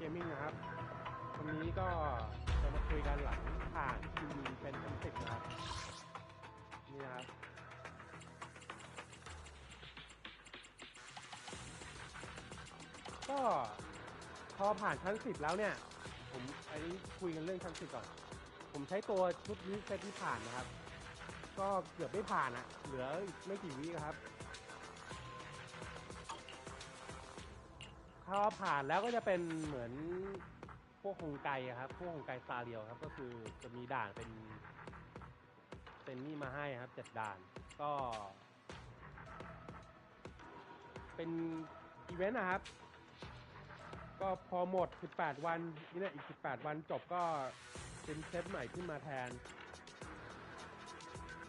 Gaming นะครับ วันนี้ก็จะมาคุยกันหลังผ่านทีวีเป็นชั้นสิบนะครับ นี่นะครับ ก็พอผ่านชั้นสิบแล้วเนี่ย ผมอันนี้คุยกันเรื่องชั้นสิบก่อน ผมใช้ตัวชุดนี้เซตที่ผ่านนะครับ ก็เกือบไม่ผ่านอะเหลืออีกไม่กี่วิครับ พอผ่านแล้วก็จะเป็นเหมือนพวกคงไกอะครับ พวกคงไกซาเรียวครับ ก็คือจะมีด่านเป็น เป็นนี่มาให้ครับเจ็ดด่านก็ เป็นอีเวนต์นะครับ ก็พอหมด 18 วันนี่เนี่ยอีก 18 วันจบก็เป็นเซตใหม่ขึ้นมาแทน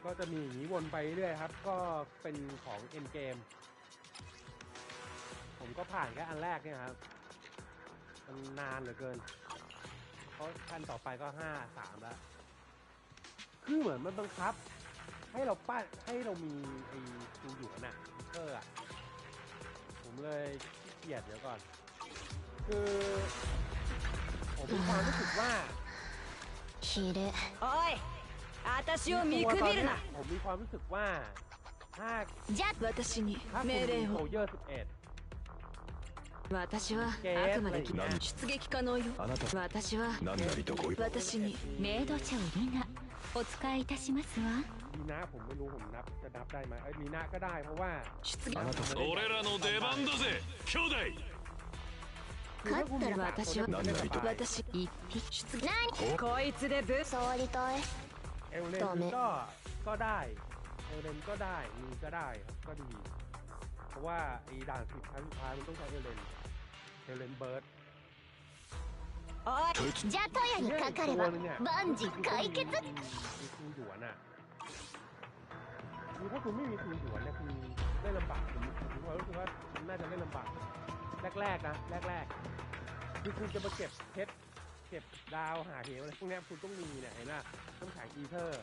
ก็จะมีอย่างนี้วนไปเรื่อยครับ ก็เป็นของเอ็นเกม ผมก็ผ่านแค่อันแรกเนี่ยครับ มันนานเหลือเกิน เพราะขั้นต่อไปก็ห้าสามแล้ว คือเหมือนมันบังคับ ให้เราป้าให้เรามีไอ้ตูหยวนอะเตอร์อะผมเลยขี้เกียจเดี๋ยวก่อน คือ ผมมีความรู้สึกว่า ひれおい私を見 ตัว く ตอน びる เนี้ ない ผมมีความรู้สึกว่า ถ้า じゃ私に ถ้าคุณ 命 มี 令 โซ を เยอร์11 私はあくまでゲーム出撃可能よあなた私は何なりとご一私にメイド長リナお使いいたしますわลีน่าผมไม่รู้ผมนับจะนับได้ไหมเอ้ยลีน่าก็ได้เพราะว่า 出撃あなた俺らの出番だぜ兄弟 คือถ้าคุณมีสาม 私は คนเนี่ย 何なりと 私一匹出撃何こいつでぶ触りたい เอลเลน ต่อไหม ก็ก็ได้เอลเลนก็ได้มีก็ได้ครับก็ดี เพ ราะว่าไอ้ด่านสิบครั้งสุดท้ายมันต้องใช้เอลเลนเอลเลนเบิร์ด おいこいつじゃとやにかかれば万事解決 มีทูหยวนอ่ะคือถ้าคุณไม่มีทูหยวนเนี่ยคือเล่นลำบากผมผมว่ารู้สึกว่ามันน่าจะเล่นลำบากแรกๆนะแรกๆคือคุณจะมาเก็บเพชรเก็บดาวหาเหวอะไรพวกเนี้ยคุณต้องมีเนี่ยเห็นไหมต้องขายอีเทอร์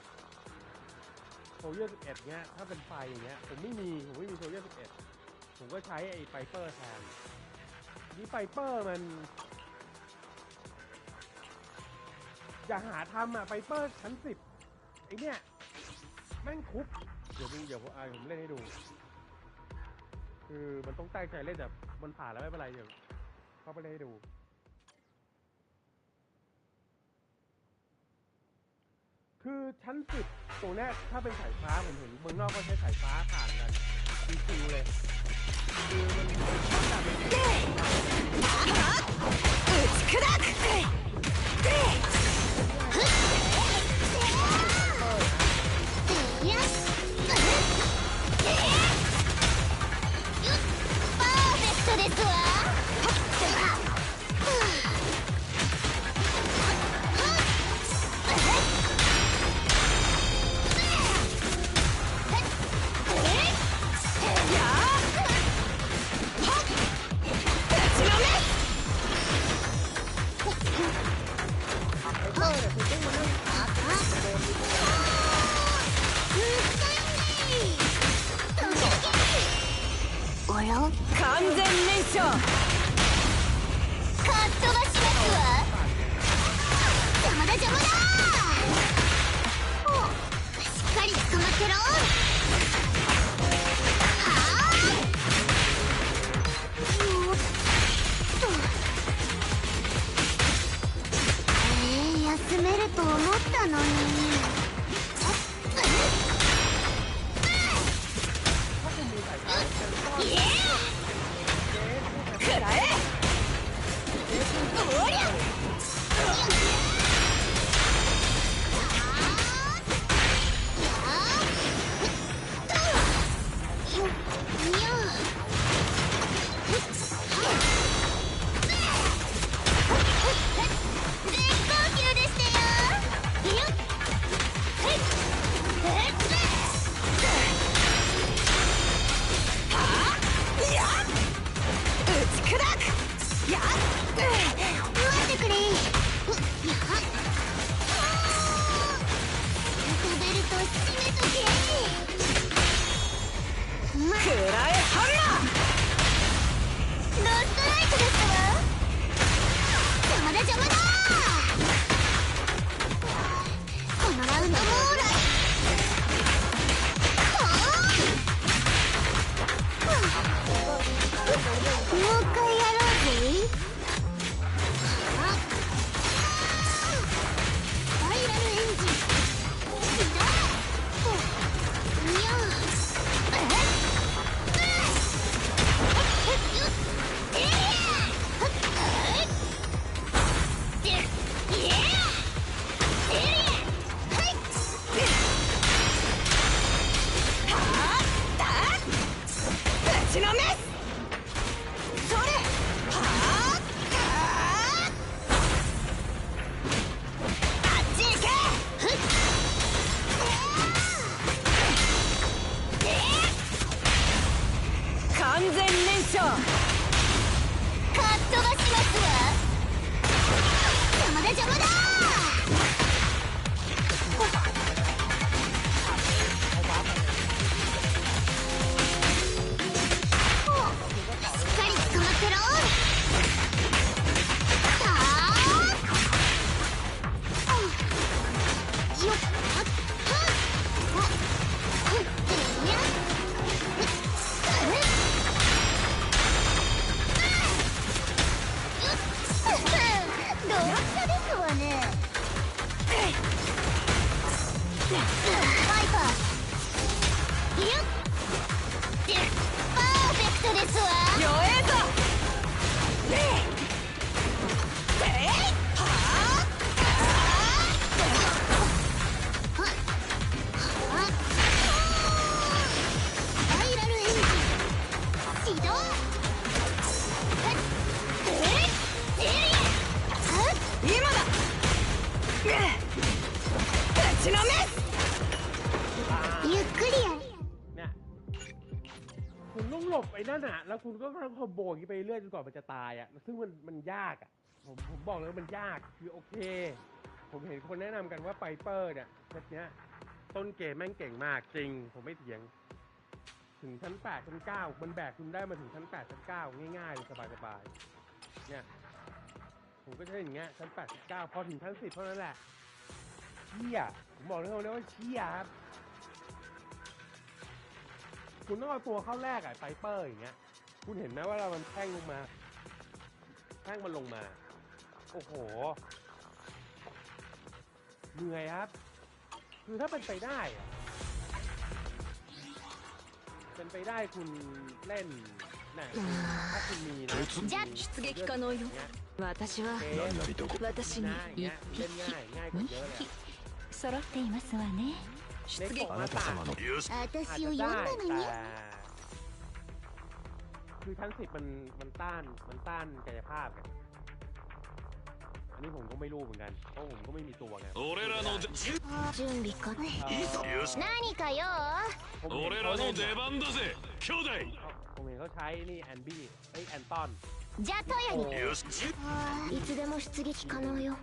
โซเยอร์11เนี้ยถ้าเป็นไฟอย่างเงี้ยผมไม่มีผมไม่มีโซเยอร์11 ผมก็ใช้ไอ้ไฟเปอร์แทนทีนี่ไฟเปอร์มัน อย่าหาทำอะไฟเปอร์ชั้นสิบไอเนี่ยแม่งทุบเดี๋ยวดูเดี๋ยวผมอ่าผมเล่นให้ดู คือมันต้องตั้งใจเล่นแต่มันผ่านแล้วไม่เป็นไรเดี๋ยวเข้าไปเล่นให้ดู คือชั้นสิบตรงเนี้ยถ้าเป็นสายฟ้าผมเห็นเมืองนอกก็ใช้สายฟ้าผ่านกัน ですわよっちのめゆっくりや เนี่ยคุณต้องหลบไอ้นั่นอ่ะ แล้วคุณก็ต้องคอมโบอย่างนี้ไปเรื่อยจนกว่ามันจะตายอ่ะ ซึ่งมันมันยากอ่ะ ผมผมบอกเลยว่ามันยาก คือโอเค ผมเห็นคนแนะนำกันว่าไปเปอร์เนี่ยเซตเนี้ย ต้นเกมแม่งเก่งมากจริง ผมไม่เถียง ถึงชั้นแปดชั้นเก้ามันแบกคุณได้มาถึงชั้นแปดชั้นเก้าง่ายๆเลยสบายๆ เนี่ย ผมก็ใช้อย่างเงี้ยชั้นแปดเก้าพอถึงชั้นสิบเท่านั้นแหละเชี่ยผมบอกเลยว่าเชี่ยครับคุณต้องเอาตัวเข้าแรกอะไฟเปอร์อย่างเงี้ย คุณเห็นไหมว่าเรามันแท่งลงมาแท่งมันลงมา โอ้โหเหนื่อยครับ คือถ้าเป็นไปได้เป็นไปได้คุณเล่น น่ะถ้าคุณมีนะ じゃ出撃可能よ เงี้ย 私はเอ๊ะ 何なりとこ私に ง่ายอย่าง 一 เงี้ยเล่น 匹 ง่าย ง่ายกว่าเยอะเลยอะ 揃っていますわね出撃เล็กของ あ ห な น้า た ต่าง 様のよし私อาจ を จะ 呼ん ได้ だの แต่ に คือชั้นสิบมันมันต้านมันต้านกายภาพไงอันนี้ผมก็ไม่รู้เหมือนกัน เพราะผมก็ไม่มีตัวไง 俺らの出準備かเอ่อ よし何かよ ผมเห็น 俺 เขา ら เล่ の น 出 อะ 番だぜ兄弟 ผมเห็นเขาใช้นี่แอนบี้เอ้ยแอนตอน じゃあトヤ โอ้ によしいつでも出撃可能よ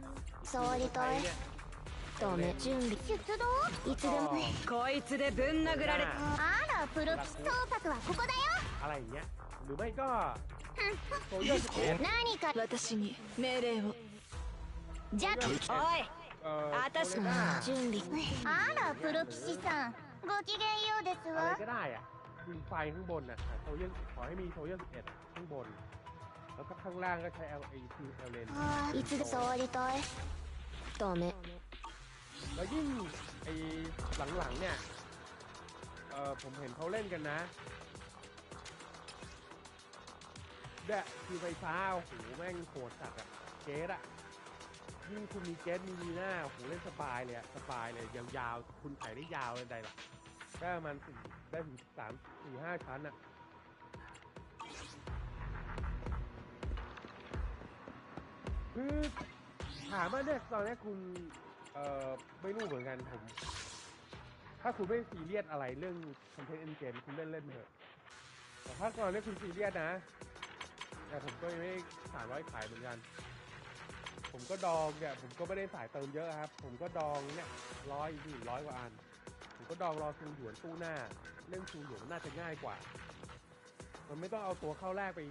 触り ใช้ たい เนี่ย ダメ準備出動いつでもこいつでぶん殴られあらプロピストーパクはここだよ อะไรอย่างเงี้ย หรือไม่ก็โซเยอร์สเปน 何か私に命令をじゃあおい เอ่อ あたし โซเลด้า 準備あらプロピシさんごきげんようです อะไร わ ก็ได้อะ ยิงไฟข้างบนน่ะโซเยอร์ขอให้มีโซเยอร์11ข้างบน แล้วก็ข้างล่างก็ใช้ L A T L เลน いつで触りたいダメ แล้วยิ่งไอ้หลังๆเนี่ย เออผมเห็นเขาเล่นกันนะเนี่ยคือไฟฟ้าโอ้โหแม่งโหดจัดอะเกสอะยิ่งคุณมีเกสมีลีน่าโอ้โหเล่นสบายเลยอะสบายเลยยาวๆ คุณถ่ายได้ยาวเลยได้ละ ได้ประมาณสี่ได้ถึงสามสี่ห้าชั้นอะคือถามว่าเนี่ยตอนนี้คุณ เอ่อ ไม่รู้เหมือนกันผม ถ้าคุณไม่ซีเรียสอะไรเรื่องคอนเทนต์เอ็นเกมคุณเล่นเล่นเถอะแต่ถ้าตอนนี้คุณซีเรียสนะ แต่ผมก็ยังไม่สามร้อยขายเหมือนกัน ผมก็ดองเนี่ย ผมก็ไม่ได้สายเติมเยอะครับ ผมก็ดองเนี่ยร้อยยี่ร้อยกว่าอัน ผมก็ดองรอซูหยวนตู้หน้า เล่นซูหยวนน่าจะง่ายกว่า มันไม่ต้องเอาตัวเข้าแรกไป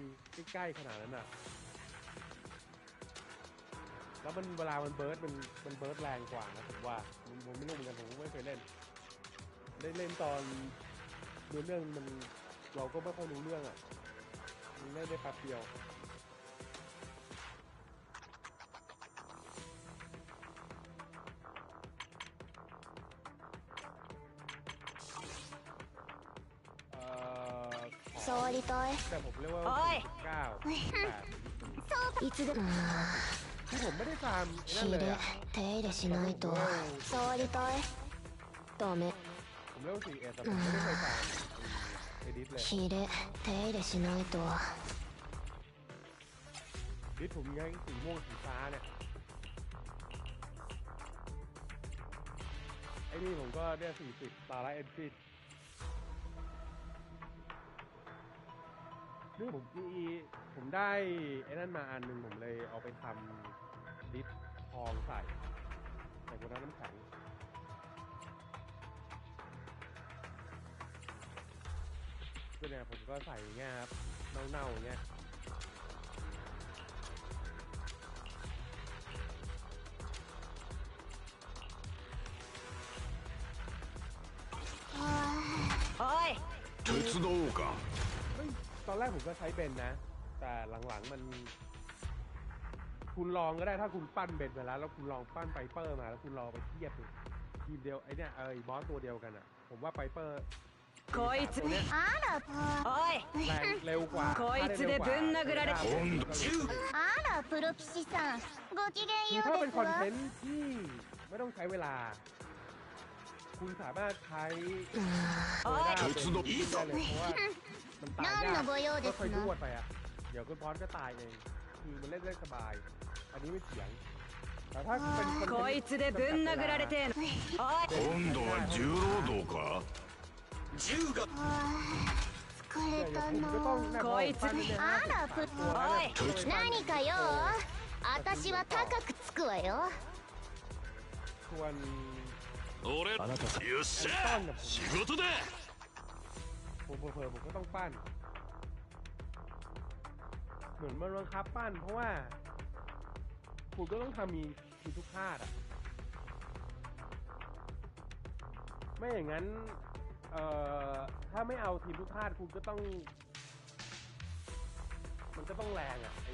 ใกล้ๆขนาดนั้นอะ แล้วมันเวลามันเบิร์ดมันมันเบิร์ดแรงกว่านะผมว่าผมไม่รู้เหมือนกันผมไม่เคยเล่นได้เล่นตอนเนื้อเรื่องมันเราก็ไม่ค่อยรู้เรื่องอะมันเล่นได้แป๊บเดียว แต่ผมเรียกว่า โอ้ย เก้าแปด いつでも คือผมไม่ได้ตามไอ้นั่น 火 เลย で อะ 手入れしないと触りたいダメ ผมเรียกว่าสี่เอ็ดแต่ผมไม่ได้เคยตามเอดิสเลย 火で手入れしないと ดิสผมยังสีม่วงสีฟ้าเนี่ยไอ้นี่ผมก็ได้สี่สิบตาละเอ็นฟิต นี่ผมมีผมได้ไอ้นั่นมาอันหนึ่งผมเลยเอาไปทำดิสทองใส่ ใส่กระดาษน้ำแข็งก็เนี่ยผมก็ใส่อย่างเงี้ยครับเน่าๆอย่างเงี้ย ตอนแรกผมก็ใช้เบนนะ แต่หลังๆมัน คุณลองก็ได้ถ้าคุณปั้นเบนไปแล้ว แล้วคุณลองปั้นไฟเปอร์มา แล้วคุณลองไปเทียบดูทีมเดียวไอเนี่ยเออบอสตัวเดียวกันอ่ะ ผมว่าไฟเปอร์ こいつ ตัวเนี้ย あらぽおい แรงเร็วกว่า こいつでぶん殴られて温度あらプロ騎士さんごきげん คือ よ ถ้า う เป็ で น す คอน わ เทนต์ที่ไม่ต้องใช้เวลา คุณสามารถใช้ おい ได้เป็นได้เลยเพราะว่า มันตายยาก 何のご用で ก็ す ค่อยน の วดไปอ่ะ เดี๋ยวคุณพอสก็ตายเอง คือมันเล่นได้สบาย อันนี้ไม่เถียง แต่ถ้าเป็นคน こいつでぶん殴られてんおい今度は重労働か銃があー疲 เนี่ย れ เดี๋ยว た คุณก็ต้อง な เนี่ย こいつ พอปั้นเนี่ย あら ห้า プ สิบสามตัวแล้วเนี่ย おい ต้องไปปั้น 何か用私は高くつくわよ ส่วน 俺よっしゃ仕事だ ผมเผลอผมก็ต้องปั้น เหมือนมันบังคับปั้นเพราะว่า คุณก็ต้องทำมีมีทุกธาตุอะ ไม่อย่างนั้น เอ่อ ถ้าไม่เอาทีมทุกธาตุคุณก็ต้อง มันก็ต้องแรงอะไอ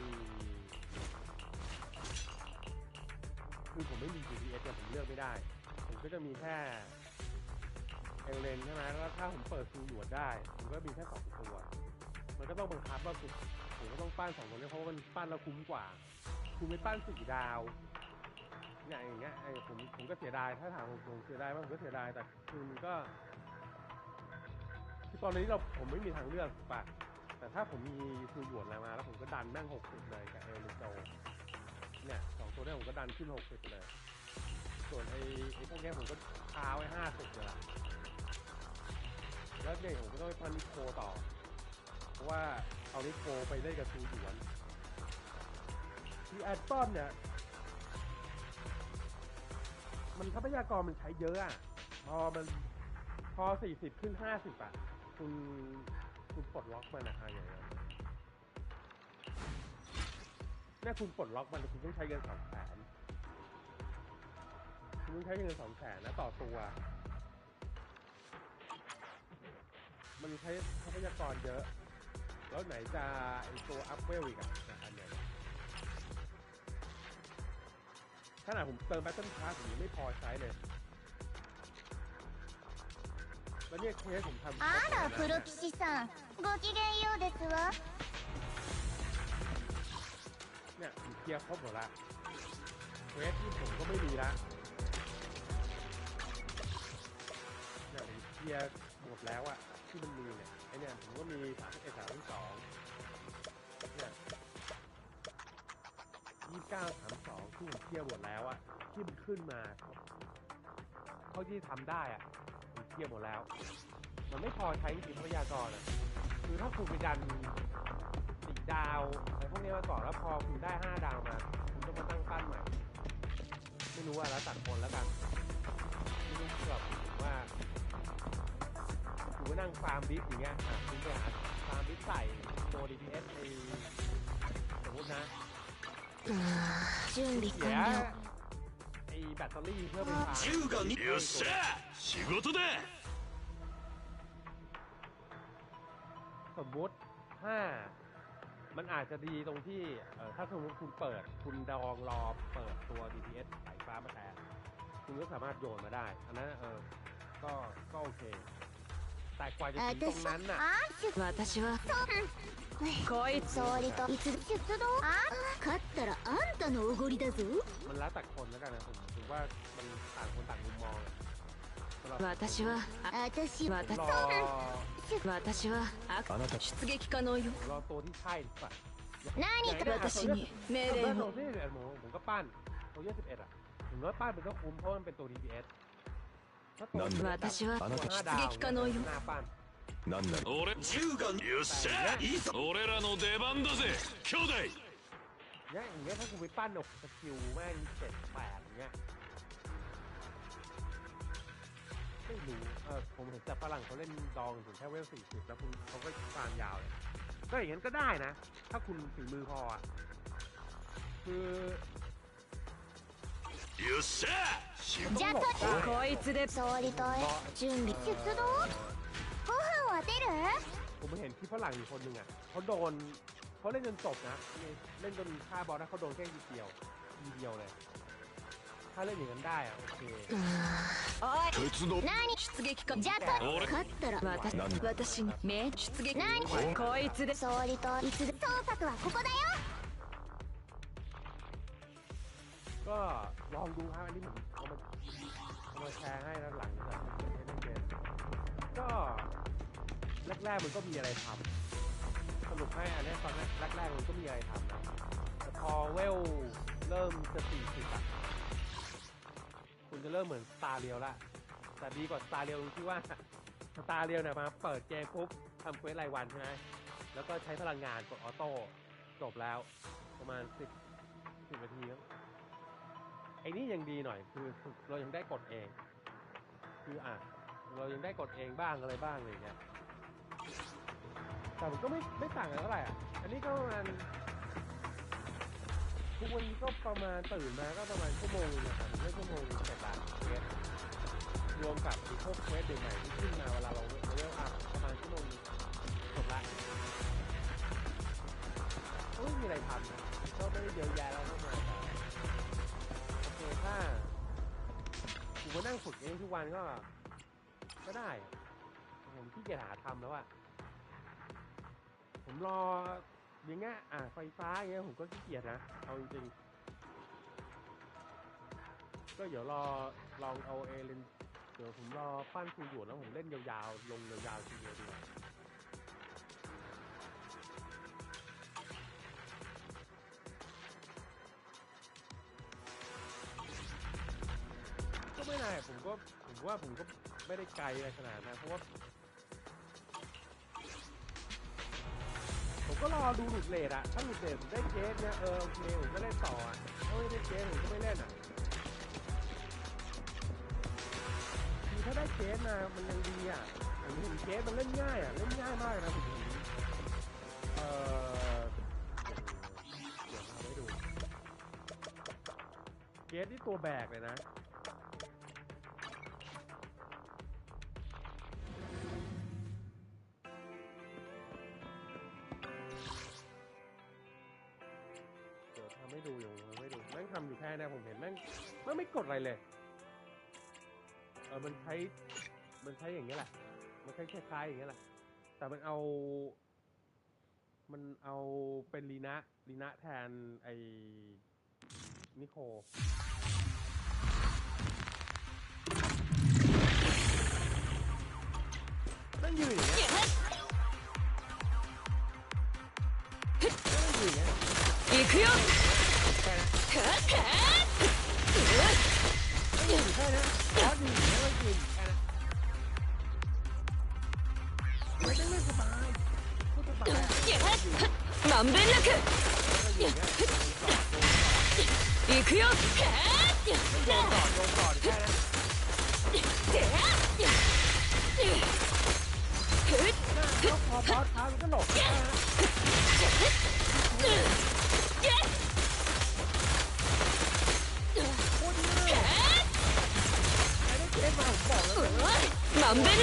คือผมไม่มี GPS เนี่ยผมเลือกไม่ได้ ผมก็จะมีแค่ เอลเลนใช่ไหมแล้วถ้าผมเปิดซูหยวนได้ผมก็มีแค่สองตัว มันก็ต้องบังคับว่าผมผมก็ต้องปั้นสองตัวนี้เพราะว่ามันปั้นแล้วคุ้มกว่า คุณไม่ปั้นสี่ดาวเนี่ยอย่างเงี้ยไอ้ผมผมก็เสียดายถ้าถามผมผมเสียดายว่าผมก็เสียดายแต่คือมันก็คือตอนนี้เราผมไม่มีทางเลือกถูกปะแต่ถ้าผมมีซูหยวนอะไรมา แล้วผมก็ดันแม่งหกสิบเลยกับเอลเลนโจเนี่ยสองตัวนี้ผมก็ดันขึ้นหกสิบเลยส่วนไอ้ไอ้พวกเนี้ยผมก็พาไว้ห้าสิบเลยล่ะ แล้วเนี่ยผมก็ต้องไปพันนิโคต่อ เพราะว่าเอานิโคไปได้กับซูหยวนทีแอดต้นเนี่ย มันทรัพยากรมันใช้เยอะอะพอมันพอสี่สิบขึ้นห้าสิบอะคุณคุณปลดล็อกมันอะอะไรอย่างเงี้ยเนี่คุณปลดล็อกมันคุณต้องใช้เงินสองแสนคุณต้องใช้เงินสองแสนนะต่อตัว มันใช้ทรัพยากรเยอะ แล้วไหนจะไอตัวอัพเวลอีกอะนะอันเนี้ยขนาดผมเติมแบตเทิลพาร์ผมยังไม่พอใช้เลย แล้วเนี่ยเคสผมทำ あらプロ騎士さんごきげんようですわ เนี่ยผมเคลียร์ครบหมดละเคสที่ผมก็ไม่มีละเนี่ยผมเคลียร์หมดแล้วอะ ที่มันมีเนี่ยไอเนี่ยผมก็มีสามเอ็ดสามสองเนี่ยยี่สิบเก้าสามสองที่ผมเคลียร์หมดแล้วอะที่มันขึ้นมาเท่าที่ทำได้อะผมเคลียร์หมดแล้ว มันไม่พอใช้จริงๆทรัพยากรอะคือถ้าคุณไปดันสี่ดาวอะไรพวกนี้มาก่อนแล้วพอคุณได้ห้าดาวมา คุณต้องมาตั้งปั้นใหม่ ไม่รู้อะแล้วตัดคนแล้วกันไม่รู้แบบ ว่าคุณไปนั่งฟาร์มดิสอย่างเงี้ยอ่ะคุณไปหาฟาร์มดิสใส่ตัว DPS ในสมมตินะ 準備 เสีย 完了 ไอ้แบตเตอรี่เพื่อไปฟาร์ม 銃がによっしゃ仕事だ สมมุติถ้ามันอาจจะดีตรงที่เออถ้าสมมติคุณเปิด คุณดองรอเปิดตัว DPS สายฟ้ามาแทนคุณก็สามารถโยนมาได้ อันนั้นเออ ก็ก็โอเค แต่กว่าจะถึงตรงนั้นน่ะ あ出私はこいつ総理といつ出動あ勝ったらあんたのおごりだぞ มันแล้วแต่คนแล้วกันนะผมถือว่ามันต่างคนต่างมุมมองอะสำหรับ 私はあ私ผม 私 รอ 私はあ出撃可能よ ผมรอตัวที่ใช่ดีกว่า 何か私に命 เริ่ 令 ม を โซเซ่เนี่ยผมผมก็ปั้นโซเซ่สิบเอ็ดอ่ะผมว่าปั้นมันก็คุ้มเพราะมันเป็นตัว DPS ถ้าตัว 私は ตัวห้าดาว 出撃可能よ หน้าปั้น なんなら俺銃がよっしゃいいぞ俺らの出番だぜ兄弟 เนี่ยอย่างเงี้ยถ้ากูไปปั้นออกสกิลแม่งเจ็ดแปดอย่างเงี้ยไม่รู้เออผมเห็นแต่ฝรั่งเขาเล่นดองถึงแค่เวลสี่สิบแล้วคุณเขาก็ฟาร์มยาวเลยก็อย่างนั้นก็ได้นะ ถ้าคุณฝีมือพออ่ะคือ よっしゃ มันต้องหลบได้ こいつで総理隊準備出動ご飯を当てる ผมเห็นคลิปฝรั่งอยู่คนหนึ่งอ่ะเขาโดนเขาเล่นจนจบนะเล่นจนฆ่าบอสนะเขาโดนแค่ทีเดียวทีเดียวเลย ถ้าเล่นอย่างนั้นได้อ่ะโอเค おい鉄道何出撃かジャット俺勝ったら私なんだ私に命出撃何こいつで総理隊いつで捜索はここだよ ก็ลองดูครับอันนี้ผมเอามาเอามาแชร์ให้แล้วหลังจากที่เล่นเกมก็แรกๆมันก็มีอะไรทำสรุปให้อันนี้ตอนแรกๆมันก็มีอะไรทำนะแต่พอเวลเริ่มจะสี่สิบอะคุณจะเริ่มเหมือนสตาร์เรียวละแต่ดีกว่าสตาร์เรียวตรงที่ว่าสตาร์เรียวเนี่ยมาเปิดเกมปุ๊บทำเควสรายวันใช่ไหมแล้วก็ใช้พลังงานกดออโต้จบแล้ว ประมาณสิบสิบนาทีมั้งไอ้นี่ยังดีหน่อยคือเรายังได้กดเอง คืออะเรายังได้กดเองบ้างอะไรบ้างอะไรอย่างเงี้ยแต่มันก็ไม่ไม่ต่างกันเท่าไหร่อะอันนี้ก็ประมาณทุกวันนี้ก็ประมาณตื่นมาก็ประมาณชั่วโมงนะครับไม่ชั่วโมงแต่ละเวสรวมกับพวกเควสใหม่ที่ขึ้นมาเวลาเราเราเลือกอัพประมาณชั่วโมงจบละก็ไม่มีอะไรทำก็ไม่ได้เยอะแยะแล้วก็มาแต่ ผมานั่งฝึกเองทุกวันก็ ก็ได้ ผมขี้เกียจหาทำแล้วอะผมรออย่างเงี้ยอะไฟฟ้าอย่างเงี้ยผมก็ขี้เกียจนะเอาจริงๆก็เดี๋ยวรอลองเอาเอเลนเดี๋ยวผมรอปั้นคูหยวนแล้วผมเล่นยาวๆลงยาวๆทีเดียวดีกว่า ผมว่าผมก็ไม่ได้ไกลอะไรขนาดนั้นเพราะว่า ผมก็รอดูหลุดเลทอะถ้าหลุดเลทผมได้เกสเนี่ยเออโอเคผมก็เล่นต่ออะถ้าไม่ได้เกสผมก็ไม่เล่นอะคือถ้าได้เกสมามันยังดีอะผมเห็นเกสมันเล่นง่ายอะเล่นง่ายมากนะผมเห็นเออเดี๋ยวทำให้ดู เกสที่ตัวแบกเลยนะ เดี๋ยวทำให้ดูอยู่ทำให้ดูแม่งทำอยู่แค่เนี้ผมเห็นแม่งแม่งไม่กดอะไรเลยเออมันใช้มันใช้อย่างเงี้ยแหละ มันใช้คล้ายๆอย่างเงี้ยแหละ แต่มันเอา มันเอาเป็นลีนะลีนะแทนไอ้นิโคนั่งยืนอย่างเงี้ยนั่งยืนอย่างเงี้ย まんべんなく行くよ。まんべんなく。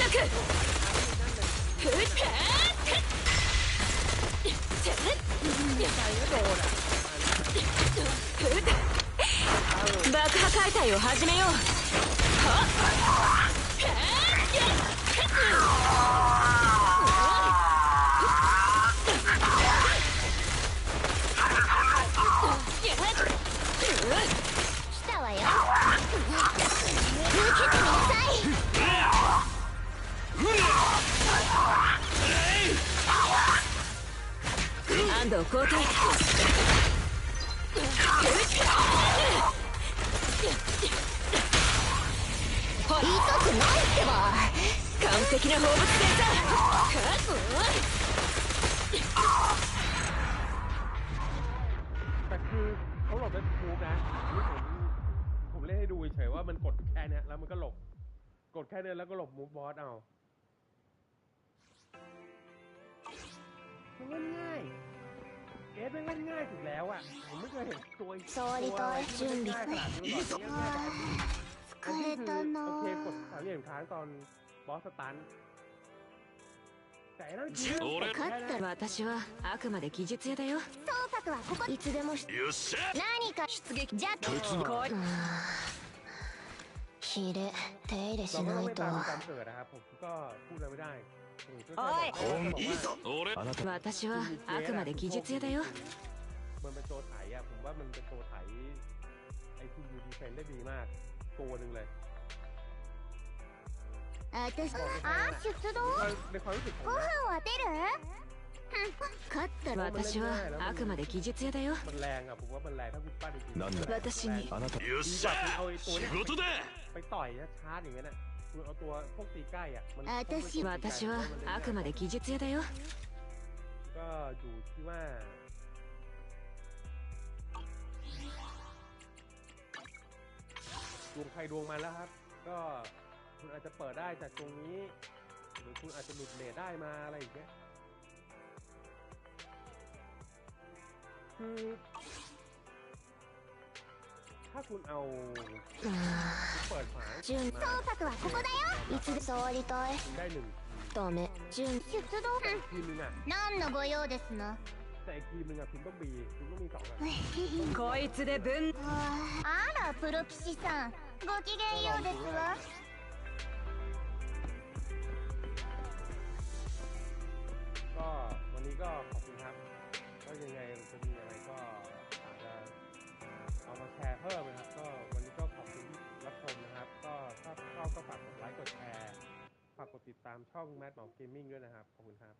爆破解体を始めよう。はっ安藤交代痛くないってば 完璧な放物線だ แต่คือเขาหลบได้ทูบนะนี่ผมผมเล่นให้ดูเฉยๆว่ามันกดแค่เนี้ยแล้วมันก็หลบ กดแค่เนี้ยแล้วก็หลบมูฟบอสเอามันเล่นง่าย เอสมันเล่นง่ายถึงแล้วอ่ะผมไม่เคยเห็นตัว 総理と準備 ง่ายขนาดนี้มาก่อนเนี่ยง่ายขนาดนี้ 疲れたな โอเคกดสามเหลี่ยมค้างตอนบอสสตันแต่ไอ้นั่นคือ 俺勝ったら私はあくまで技術屋だよ捜索はここいつでもしよっしゃ何か出撃じゃ鉄のこうひれ手入れし เราก็ต้ な อง いとไปตามการเกิดนะครับ ผมก็พูดอะไรไม่ได้ ผมก็ โอ้ย แค่บอกว่า 俺あなた私はあくまで技術屋だよ มันเป็นตัวไถอ่ะ ผมว่ามันเป็นตัวไถไอทียูดีเฟนได้ดีมาก ตัวหนึ่งเลย 私あ出動 ในความรู้สึกผม ご飯นะ を当てるふん勝ったら私はあくまで技術屋だよ มันแรงอ่ะ ผมว่ามันแรงถ้าคุณป้าจริงๆ なんだ私にあなたよっ ดี し กว่าคุณ ゃ เอาไอ้ตัว 仕 เนี้ย 事だ ไปต่อยนะชาร์จอย่างนั้นอ่ะ คุณเอาตัวพวกตีใกล้อ่ะ มัน 私私はあくまで技術屋だよ ก็อยู่ที่ว่า ดวงใครดวงมันแล้วครับ ก็คุณอาจจะเปิดได้จากตรงนี้ หรือคุณอาจจะหลุดเลทได้มาอะไรอย่างเงี้ย คือ ถ้าคุณเอาคุณเปิดฝา 準捜索はここだよいつで総理隊 คุณได้หนึ่ง ダメ準出動 อีกทีมหนึงอ่ะ 何の御用ですの แต่อีกทีมหนึงอ่ะคุณต้องบีคุณต้องมีสองอ่ะ こいつで分あらプロ騎士さんごきげんようですわ ก็วันนี้ก็ขอบ ดแชร์ฝากกดติดตามช่องแมทหมอเกมมิ่งด้วยนะครับ ขอบคุณครับ